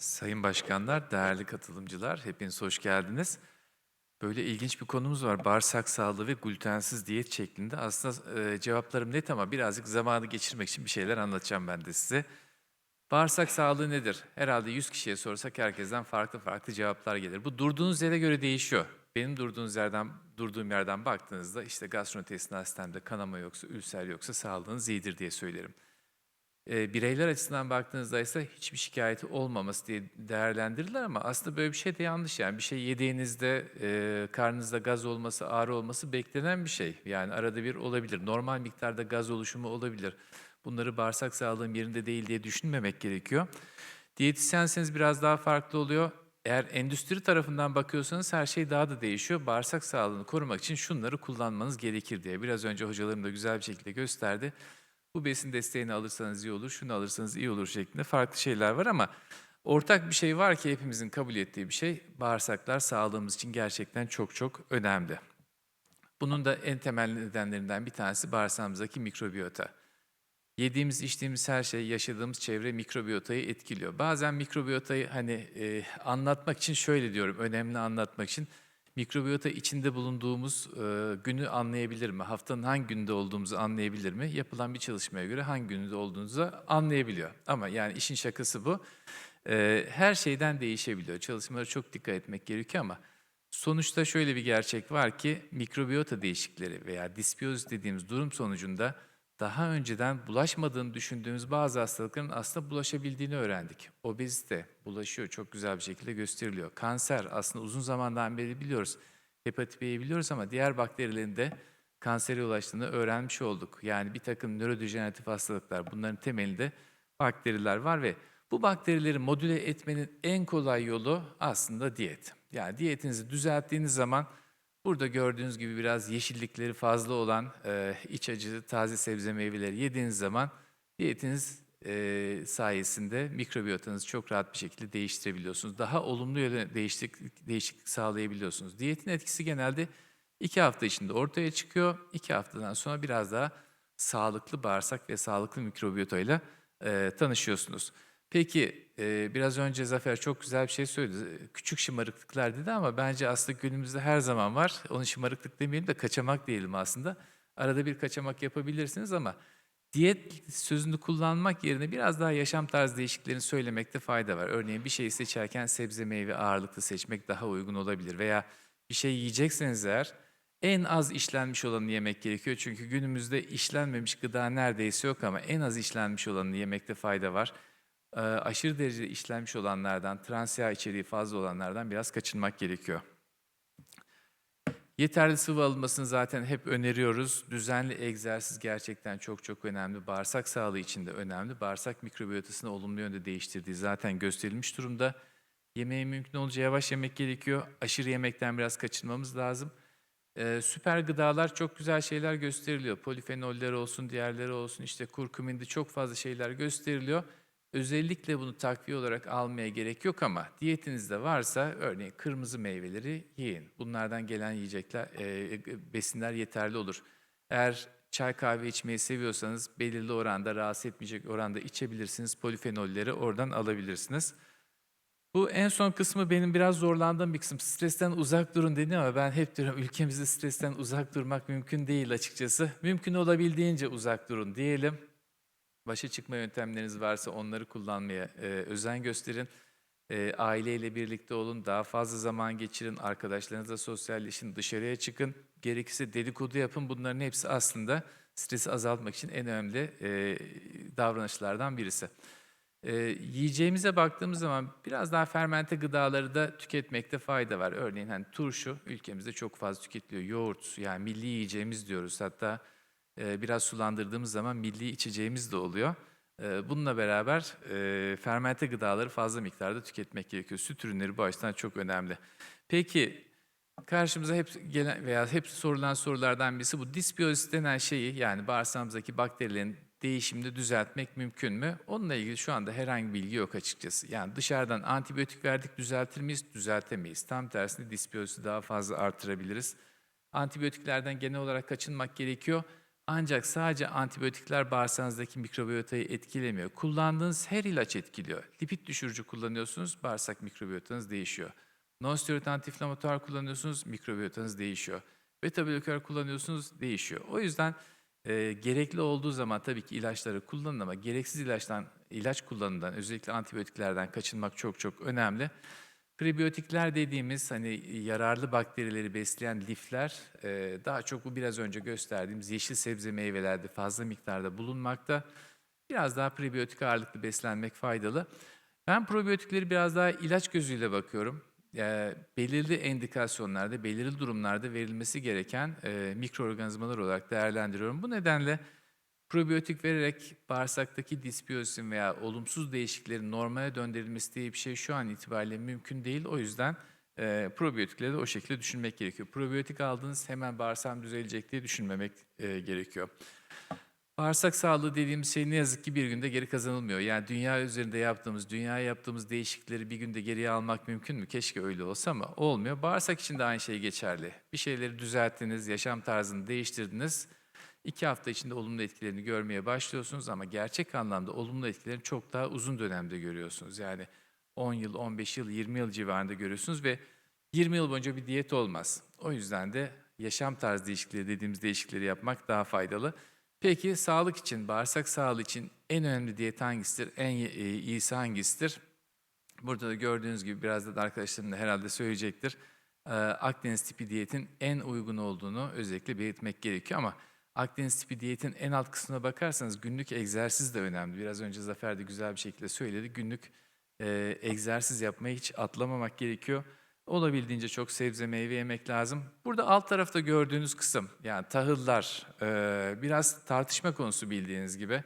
Sayın başkanlar, değerli katılımcılar, hepiniz hoş geldiniz. Böyle ilginç bir konumuz var. Bağırsak sağlığı ve glutensiz diyet şeklinde. Aslında e, cevaplarım net ama birazcık zamanı geçirmek için bir şeyler anlatacağım ben de size. Bağırsak sağlığı nedir? Herhalde 100 kişiye sorsak herkesten farklı farklı cevaplar gelir. Bu durduğunuz yere göre değişiyor. Benim durduğunuz yerden durduğum yerden baktığınızda işte gastrointestinal sistemde kanama yoksa, ülser yoksa sağlığınız iyidir diye söylerim. E, bireyler açısından baktığınızda ise hiçbir şikayeti olmaması diye değerlendirirler ama aslında böyle bir şey de yanlış. Yani bir şey yediğinizde e, karnınızda gaz olması, ağrı olması beklenen bir şey. Yani arada bir olabilir. Normal miktarda gaz oluşumu olabilir. Bunları bağırsak sağlığım yerinde değil diye düşünmemek gerekiyor. Diyetisyenseniz biraz daha farklı oluyor. Eğer endüstri tarafından bakıyorsanız her şey daha da değişiyor. Bağırsak sağlığını korumak için şunları kullanmanız gerekir diye. Biraz önce hocalarım da güzel bir şekilde gösterdi. Bu besin desteğini alırsanız iyi olur, şunu alırsanız iyi olur şeklinde farklı şeyler var ama ortak bir şey var ki hepimizin kabul ettiği bir şey. Bağırsaklar sağlığımız için gerçekten çok çok önemli. Bunun da en temel nedenlerinden bir tanesi bağırsağımızdaki mikrobiyota. Yediğimiz, içtiğimiz her şey, yaşadığımız çevre mikrobiyotayı etkiliyor. Bazen mikrobiyotayı hani e, anlatmak için şöyle diyorum, önemli anlatmak için mikrobiyota içinde bulunduğumuz e, günü anlayabilir mi? Haftanın hangi günde olduğumuzu anlayabilir mi? Yapılan bir çalışmaya göre hangi günde olduğunuzu anlayabiliyor. Ama yani işin şakası bu. E, her şeyden değişebiliyor. Çalışmalara çok dikkat etmek gerekiyor ama sonuçta şöyle bir gerçek var ki mikrobiyota değişikleri veya disbiyozis dediğimiz durum sonucunda daha önceden bulaşmadığını düşündüğümüz bazı hastalıkların aslında bulaşabildiğini öğrendik. Obezite bulaşıyor, çok güzel bir şekilde gösteriliyor. Kanser aslında uzun zamandan beri biliyoruz. Hepatit B'yi biliyoruz ama diğer bakterilerin de kansere ulaştığını öğrenmiş olduk. Yani bir takım nörodejeneratif hastalıklar bunların temelinde bakteriler var ve bu bakterileri modüle etmenin en kolay yolu aslında diyet. Yani diyetinizi düzelttiğiniz zaman Burada gördüğünüz gibi biraz yeşillikleri fazla olan e, iç acı taze sebze meyveleri yediğiniz zaman diyetiniz e, sayesinde mikrobiyotanızı çok rahat bir şekilde değiştirebiliyorsunuz. Daha olumlu yöne değişiklik, değişiklik sağlayabiliyorsunuz. Diyetin etkisi genelde iki hafta içinde ortaya çıkıyor. İki haftadan sonra biraz daha sağlıklı bağırsak ve sağlıklı mikrobiyotayla e, tanışıyorsunuz. Peki e, biraz önce Zafer çok güzel bir şey söyledi. Küçük şımarıklıklar dedi ama bence aslında günümüzde her zaman var. Onu şımarıklık demeyelim de kaçamak diyelim aslında. Arada bir kaçamak yapabilirsiniz ama diyet sözünü kullanmak yerine biraz daha yaşam tarzı değişikliklerini söylemekte fayda var. Örneğin bir şeyi seçerken sebze meyve ağırlıklı seçmek daha uygun olabilir. Veya bir şey yiyecekseniz eğer en az işlenmiş olanı yemek gerekiyor. Çünkü günümüzde işlenmemiş gıda neredeyse yok ama en az işlenmiş olanı yemekte fayda var aşırı derecede işlenmiş olanlardan, trans yağ içeriği fazla olanlardan biraz kaçınmak gerekiyor. Yeterli sıvı alınmasını zaten hep öneriyoruz. Düzenli egzersiz gerçekten çok çok önemli. Bağırsak sağlığı için de önemli. Bağırsak mikrobiyotasını olumlu yönde değiştirdiği zaten gösterilmiş durumda. Yemeği mümkün olunca yavaş yemek gerekiyor. Aşırı yemekten biraz kaçınmamız lazım. Ee, süper gıdalar çok güzel şeyler gösteriliyor. Polifenoller olsun, diğerleri olsun, işte kurkuminde çok fazla şeyler gösteriliyor. Özellikle bunu takviye olarak almaya gerek yok ama diyetinizde varsa örneğin kırmızı meyveleri yiyin. Bunlardan gelen yiyecekler, e, besinler yeterli olur. Eğer çay kahve içmeyi seviyorsanız belirli oranda rahatsız etmeyecek oranda içebilirsiniz. Polifenolleri oradan alabilirsiniz. Bu en son kısmı benim biraz zorlandığım bir kısım. Stresten uzak durun dedi ama ben hep diyorum ülkemizde stresten uzak durmak mümkün değil açıkçası. Mümkün olabildiğince uzak durun diyelim. Başa çıkma yöntemleriniz varsa onları kullanmaya e, özen gösterin. E, aileyle birlikte olun, daha fazla zaman geçirin, arkadaşlarınızla sosyalleşin, dışarıya çıkın. Gerekirse dedikodu yapın. Bunların hepsi aslında stresi azaltmak için en önemli e, davranışlardan birisi. E, yiyeceğimize baktığımız zaman biraz daha fermente gıdaları da tüketmekte fayda var. Örneğin hani turşu ülkemizde çok fazla tüketiliyor. Yoğurt yani milli yiyeceğimiz diyoruz. Hatta biraz sulandırdığımız zaman milli içeceğimiz de oluyor. Bununla beraber fermente gıdaları fazla miktarda tüketmek gerekiyor. Süt ürünleri bu açıdan çok önemli. Peki karşımıza hep gelen veya hep sorulan sorulardan birisi bu disbiyozis denen şeyi yani bağırsağımızdaki bakterilerin değişimini düzeltmek mümkün mü? Onunla ilgili şu anda herhangi bilgi yok açıkçası. Yani dışarıdan antibiyotik verdik düzeltir miyiz? Düzeltemeyiz. Tam tersine disbiyozisi daha fazla artırabiliriz. Antibiyotiklerden genel olarak kaçınmak gerekiyor. Ancak sadece antibiyotikler bağırsağınızdaki mikrobiyotayı etkilemiyor. Kullandığınız her ilaç etkiliyor. Lipid düşürücü kullanıyorsunuz, bağırsak mikrobiyotanız değişiyor. Non-steroid antiinflamatuar kullanıyorsunuz, mikrobiyotanız değişiyor. Beta bloker kullanıyorsunuz, değişiyor. O yüzden e, gerekli olduğu zaman tabii ki ilaçları kullanın ama gereksiz ilaçtan ilaç kullanımından özellikle antibiyotiklerden kaçınmak çok çok önemli. Prebiyotikler dediğimiz hani yararlı bakterileri besleyen lifler e, daha çok bu biraz önce gösterdiğimiz yeşil sebze meyvelerde fazla miktarda bulunmakta. Biraz daha prebiyotik ağırlıklı beslenmek faydalı. Ben probiyotikleri biraz daha ilaç gözüyle bakıyorum. E, belirli endikasyonlarda, belirli durumlarda verilmesi gereken e, mikroorganizmalar olarak değerlendiriyorum. Bu nedenle probiyotik vererek bağırsaktaki disbiyosin veya olumsuz değişikliklerin normale döndürülmesi diye bir şey şu an itibariyle mümkün değil. O yüzden e, probiyotikleri de o şekilde düşünmek gerekiyor. Probiyotik aldığınız hemen bağırsağım düzelecek diye düşünmemek e, gerekiyor. Bağırsak sağlığı dediğimiz şey ne yazık ki bir günde geri kazanılmıyor. Yani dünya üzerinde yaptığımız, dünyaya yaptığımız değişiklikleri bir günde geriye almak mümkün mü? Keşke öyle olsa ama olmuyor. Bağırsak için de aynı şey geçerli. Bir şeyleri düzelttiniz, yaşam tarzını değiştirdiniz. İki hafta içinde olumlu etkilerini görmeye başlıyorsunuz ama gerçek anlamda olumlu etkilerini çok daha uzun dönemde görüyorsunuz. Yani 10 yıl, 15 yıl, 20 yıl civarında görüyorsunuz ve 20 yıl boyunca bir diyet olmaz. O yüzden de yaşam tarzı değişikliği dediğimiz değişiklikleri yapmak daha faydalı. Peki sağlık için, bağırsak sağlığı için en önemli diyet hangisidir? En e, iyisi hangisidir? Burada da gördüğünüz gibi biraz da arkadaşlarım da herhalde söyleyecektir. Ee, Akdeniz tipi diyetin en uygun olduğunu özellikle belirtmek gerekiyor ama Akdeniz tipi diyetin en alt kısmına bakarsanız günlük egzersiz de önemli. Biraz önce Zafer de güzel bir şekilde söyledi. Günlük e, egzersiz yapmayı hiç atlamamak gerekiyor. Olabildiğince çok sebze meyve yemek lazım. Burada alt tarafta gördüğünüz kısım yani tahıllar e, biraz tartışma konusu bildiğiniz gibi.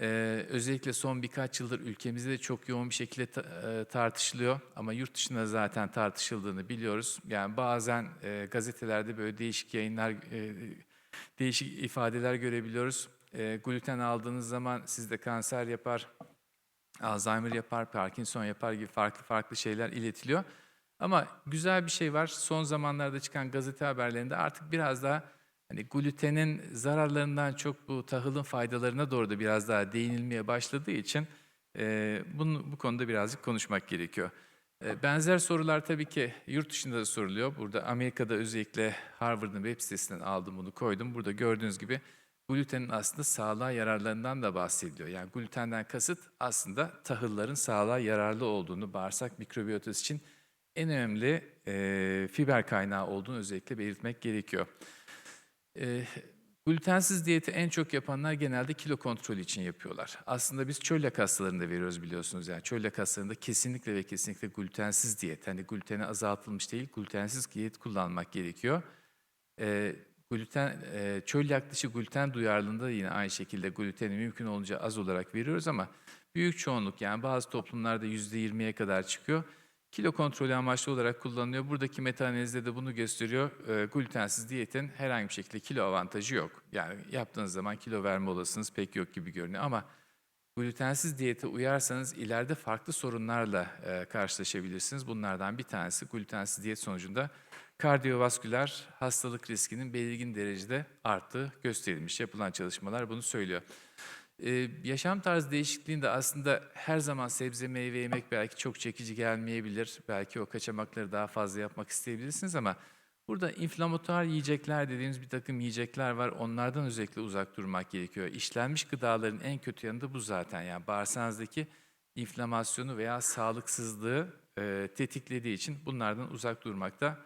E, özellikle son birkaç yıldır ülkemizde de çok yoğun bir şekilde ta, e, tartışılıyor. Ama yurt dışında zaten tartışıldığını biliyoruz. Yani bazen e, gazetelerde böyle değişik yayınlar, e, değişik ifadeler görebiliyoruz. E, gluten aldığınız zaman sizde kanser yapar, Alzheimer yapar, Parkinson yapar gibi farklı farklı şeyler iletiliyor. Ama güzel bir şey var. Son zamanlarda çıkan gazete haberlerinde artık biraz daha hani glutenin zararlarından çok bu tahılın faydalarına doğru da biraz daha değinilmeye başladığı için e, bunu, bu konuda birazcık konuşmak gerekiyor. E, benzer sorular tabii ki yurt dışında da soruluyor. Burada Amerika'da özellikle Harvard'ın web sitesinden aldım bunu koydum. Burada gördüğünüz gibi glutenin aslında sağlığa yararlarından da bahsediliyor. Yani glutenden kasıt aslında tahılların sağlığa yararlı olduğunu, bağırsak mikrobiyotası için en önemli e, fiber kaynağı olduğunu özellikle belirtmek gerekiyor. E, glutensiz diyeti en çok yapanlar genelde kilo kontrolü için yapıyorlar. Aslında biz çölyak hastalarında veriyoruz biliyorsunuz. Yani çölyak hastalarında kesinlikle ve kesinlikle glutensiz diyet. Hani gluteni azaltılmış değil, glutensiz diyet kullanmak gerekiyor. E, gluten e, çölyak dışı gluten duyarlılığında yine aynı şekilde gluteni mümkün olunca az olarak veriyoruz ama büyük çoğunluk yani bazı toplumlarda %20'ye kadar çıkıyor kilo kontrolü amaçlı olarak kullanılıyor. Buradaki meta analizde de bunu gösteriyor. E, glutensiz diyetin herhangi bir şekilde kilo avantajı yok. Yani yaptığınız zaman kilo verme olasılığınız pek yok gibi görünüyor ama glutensiz diyete uyarsanız ileride farklı sorunlarla e, karşılaşabilirsiniz. Bunlardan bir tanesi glutensiz diyet sonucunda kardiyovasküler hastalık riskinin belirgin derecede arttığı gösterilmiş. Yapılan çalışmalar bunu söylüyor. Ee, yaşam tarzı değişikliğinde aslında her zaman sebze meyve yemek belki çok çekici gelmeyebilir. Belki o kaçamakları daha fazla yapmak isteyebilirsiniz ama burada inflamatuar yiyecekler dediğimiz bir takım yiyecekler var. Onlardan özellikle uzak durmak gerekiyor. İşlenmiş gıdaların en kötü yanı da bu zaten. Yani bağırsağınızdaki inflamasyonu veya sağlıksızlığı e, tetiklediği için bunlardan uzak durmakta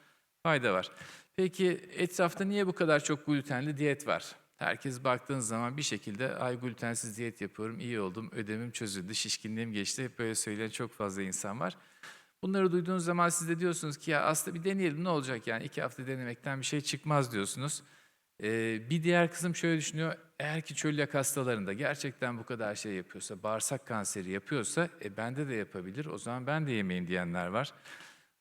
fayda var. Peki etrafta niye bu kadar çok glutenli diyet var? Herkes baktığınız zaman bir şekilde ay glutensiz diyet yapıyorum, iyi oldum, ödemim çözüldü, şişkinliğim geçti. Hep böyle söyleyen çok fazla insan var. Bunları duyduğunuz zaman siz de diyorsunuz ki ya aslında bir deneyelim ne olacak yani iki hafta denemekten bir şey çıkmaz diyorsunuz. Ee, bir diğer kızım şöyle düşünüyor, eğer ki çölyak hastalarında gerçekten bu kadar şey yapıyorsa, bağırsak kanseri yapıyorsa e, bende de yapabilir, o zaman ben de yemeyeyim diyenler var.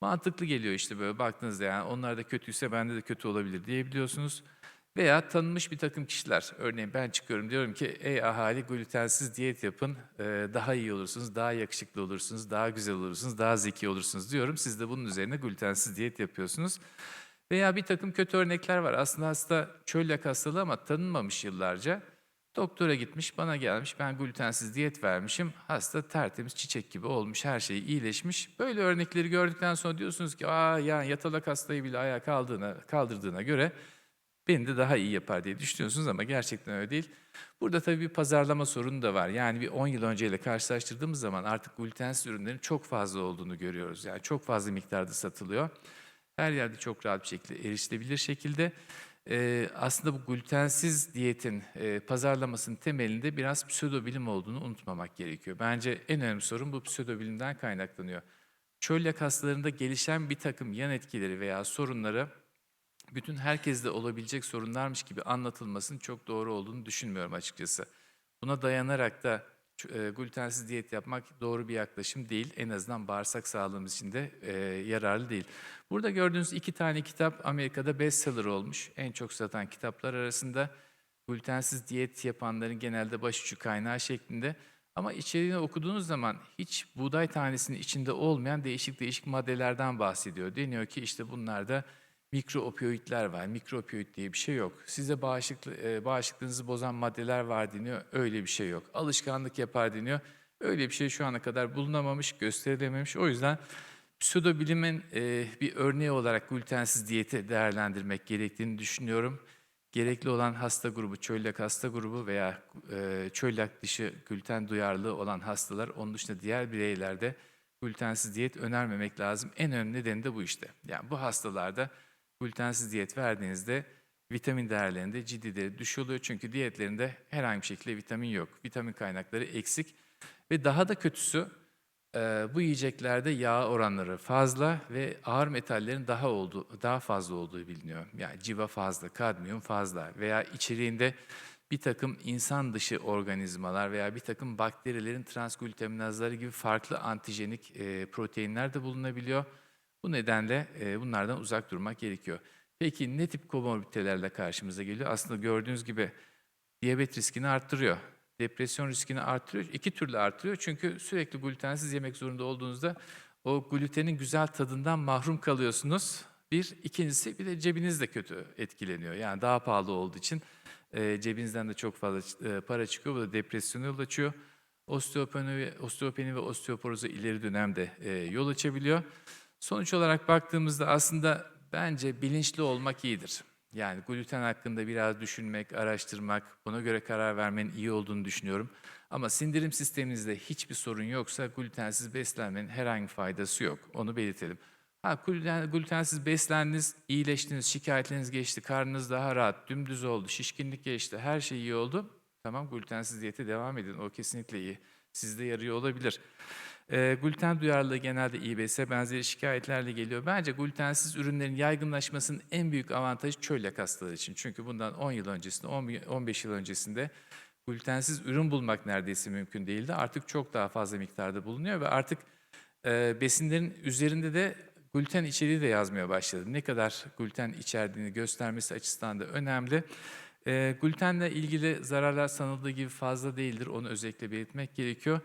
Mantıklı geliyor işte böyle baktığınızda yani onlar da kötüyse bende de kötü olabilir diyebiliyorsunuz. Veya tanınmış bir takım kişiler, örneğin ben çıkıyorum diyorum ki ey ahali glutensiz diyet yapın, daha iyi olursunuz, daha yakışıklı olursunuz, daha güzel olursunuz, daha zeki olursunuz diyorum. Siz de bunun üzerine glutensiz diyet yapıyorsunuz. Veya bir takım kötü örnekler var. Aslında hasta çölyak hastalığı ama tanınmamış yıllarca. Doktora gitmiş, bana gelmiş, ben glutensiz diyet vermişim. Hasta tertemiz çiçek gibi olmuş, her şey iyileşmiş. Böyle örnekleri gördükten sonra diyorsunuz ki, aa yani yatalak hastayı bile ayağa kaldırdığına, kaldırdığına göre beni de daha iyi yapar diye düşünüyorsunuz ama gerçekten öyle değil. Burada tabii bir pazarlama sorunu da var. Yani bir 10 yıl önceyle karşılaştırdığımız zaman artık glutensiz ürünlerin çok fazla olduğunu görüyoruz. Yani çok fazla miktarda satılıyor. Her yerde çok rahat bir şekilde erişilebilir şekilde. Ee, aslında bu glutensiz diyetin e, pazarlamasının temelinde biraz pseudobilim olduğunu unutmamak gerekiyor. Bence en önemli sorun bu pseudobilimden kaynaklanıyor. Çölyak hastalarında gelişen bir takım yan etkileri veya sorunları bütün herkeste olabilecek sorunlarmış gibi anlatılmasının çok doğru olduğunu düşünmüyorum açıkçası. Buna dayanarak da e, glutensiz diyet yapmak doğru bir yaklaşım değil. En azından bağırsak sağlığımız için de e, yararlı değil. Burada gördüğünüz iki tane kitap Amerika'da bestseller olmuş. En çok satan kitaplar arasında glutensiz diyet yapanların genelde başucu kaynağı şeklinde. Ama içeriğini okuduğunuz zaman hiç buğday tanesinin içinde olmayan değişik değişik maddelerden bahsediyor. Deniyor ki işte bunlarda mikro opioidler var. Mikro opioid diye bir şey yok. Size bağışıklı, e, bağışıklığınızı bozan maddeler var deniyor. Öyle bir şey yok. Alışkanlık yapar deniyor. Öyle bir şey şu ana kadar bulunamamış, gösterilememiş. O yüzden pseudobilimin e, bir örneği olarak glutensiz diyeti değerlendirmek gerektiğini düşünüyorum. Gerekli olan hasta grubu, çölyak hasta grubu veya e, çölyak dışı gluten duyarlılığı olan hastalar, onun dışında diğer bireylerde glutensiz diyet önermemek lazım. En önemli nedeni de bu işte. Yani bu hastalarda glutensiz diyet verdiğinizde vitamin değerlerinde ciddi derece düşüş. Çünkü diyetlerinde herhangi bir şekilde vitamin yok. Vitamin kaynakları eksik. Ve daha da kötüsü bu yiyeceklerde yağ oranları fazla ve ağır metallerin daha olduğu, daha fazla olduğu biliniyor. Yani civa fazla, kadmiyum fazla veya içeriğinde bir takım insan dışı organizmalar veya bir takım bakterilerin transglutaminazları gibi farklı antijenik proteinler de bulunabiliyor. Bu nedenle e, bunlardan uzak durmak gerekiyor. Peki ne tip komorbiditelerle karşımıza geliyor? Aslında gördüğünüz gibi diyabet riskini arttırıyor. Depresyon riskini arttırıyor. İki türlü arttırıyor. Çünkü sürekli glutensiz yemek zorunda olduğunuzda o glutenin güzel tadından mahrum kalıyorsunuz. Bir, ikincisi bir de cebiniz de kötü etkileniyor. Yani daha pahalı olduğu için e, cebinizden de çok fazla e, para çıkıyor. Bu da depresyona yol açıyor. Osteopeni osteopeni ve osteoporoza ileri dönemde e, yol açabiliyor. Sonuç olarak baktığımızda aslında bence bilinçli olmak iyidir. Yani gluten hakkında biraz düşünmek, araştırmak, buna göre karar vermenin iyi olduğunu düşünüyorum. Ama sindirim sisteminizde hiçbir sorun yoksa glutensiz beslenmenin herhangi faydası yok. Onu belirtelim. Ha, gluten, glutensiz beslendiniz, iyileştiniz, şikayetleriniz geçti, karnınız daha rahat, dümdüz oldu, şişkinlik geçti, her şey iyi oldu. Tamam glutensiz diyete devam edin, o kesinlikle iyi. Sizde yarıyor olabilir. E, gluten duyarlılığı genelde İBS benzeri şikayetlerle geliyor. Bence glutensiz ürünlerin yaygınlaşmasının en büyük avantajı çölyak hastaları için. Çünkü bundan 10 yıl öncesinde, 10 15 yıl öncesinde glutensiz ürün bulmak neredeyse mümkün değildi. Artık çok daha fazla miktarda bulunuyor ve artık e, besinlerin üzerinde de gluten içeriği de yazmaya başladı. Ne kadar gluten içerdiğini göstermesi açısından da önemli. E, glutenle ilgili zararlar sanıldığı gibi fazla değildir. Onu özellikle belirtmek gerekiyor.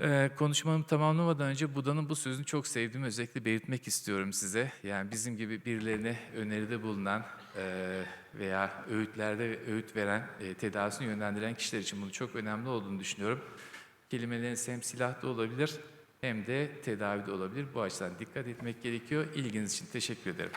Ee, konuşmamı tamamlamadan önce Buda'nın bu sözünü çok sevdiğimi özellikle belirtmek istiyorum size. Yani bizim gibi birilerine öneride bulunan veya öğütlerde öğüt veren, tedavisini yönlendiren kişiler için bunun çok önemli olduğunu düşünüyorum. Kelimeleriniz hem silahta olabilir hem de tedavide olabilir. Bu açıdan dikkat etmek gerekiyor. İlginiz için teşekkür ederim.